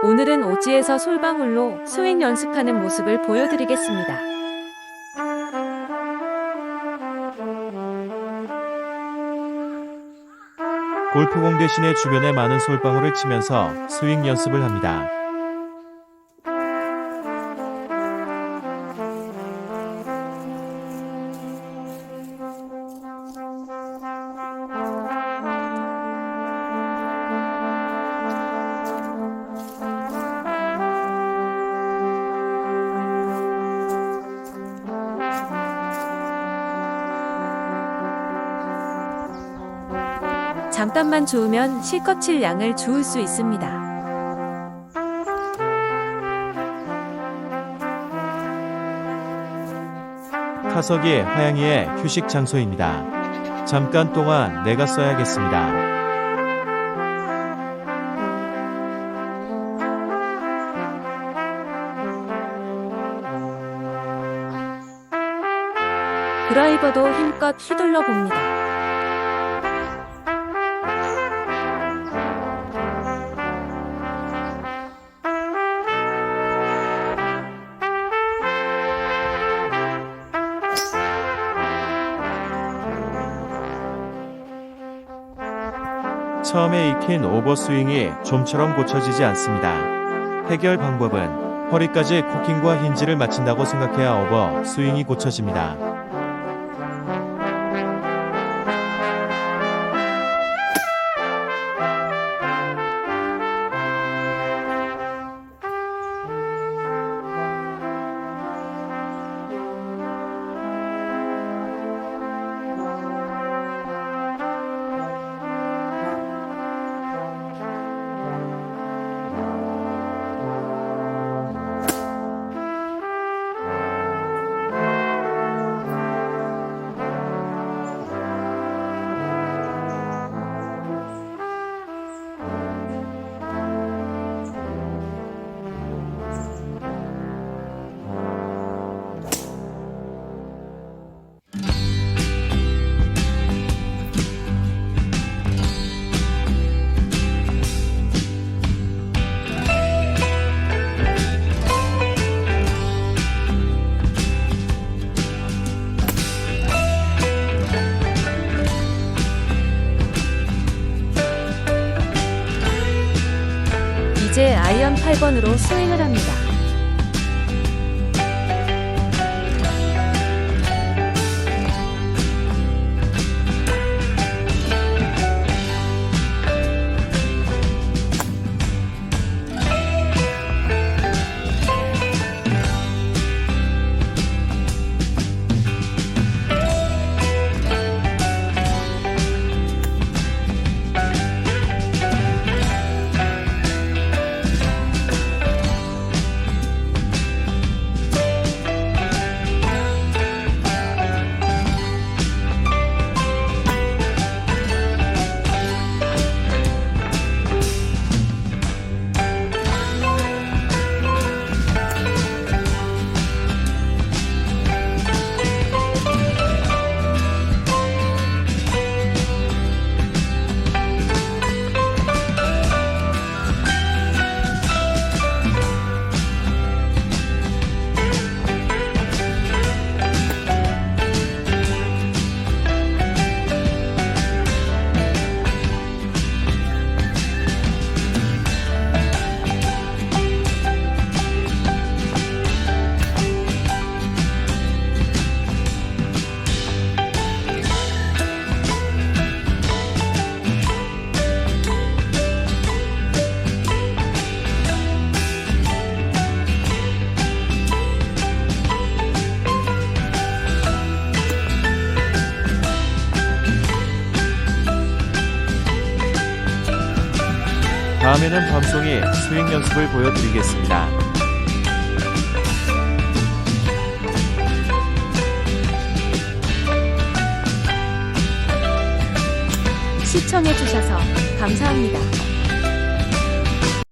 오늘은 오지에서 솔방울로 스윙 연습하는 모습을 보여드리겠습니다. 골프공 대신에 주변에 많은 솔방울을 치면서 스윙 연습을 합니다. 잠깐만 주우면 실컷 칠 양을 주울 수 있습니다. 타석이 화양이의 휴식 장소입니다. 잠깐 동안 내가 써야겠습니다. 드라이버도 힘껏 휘둘러 봅니다. 처음에 익힌 오버스윙이 좀처럼 고쳐지지 않습니다. 해결 방법은 허리까지 코킹과 힌지를 맞춘다고 생각해야 오버 스윙이 고쳐집니다. 이제 아이언 8번으로 스윙을 합니다. 다음에는 밤송이 스윙 연습을 보여드리겠습니다. 시청해주셔서 감사합니다.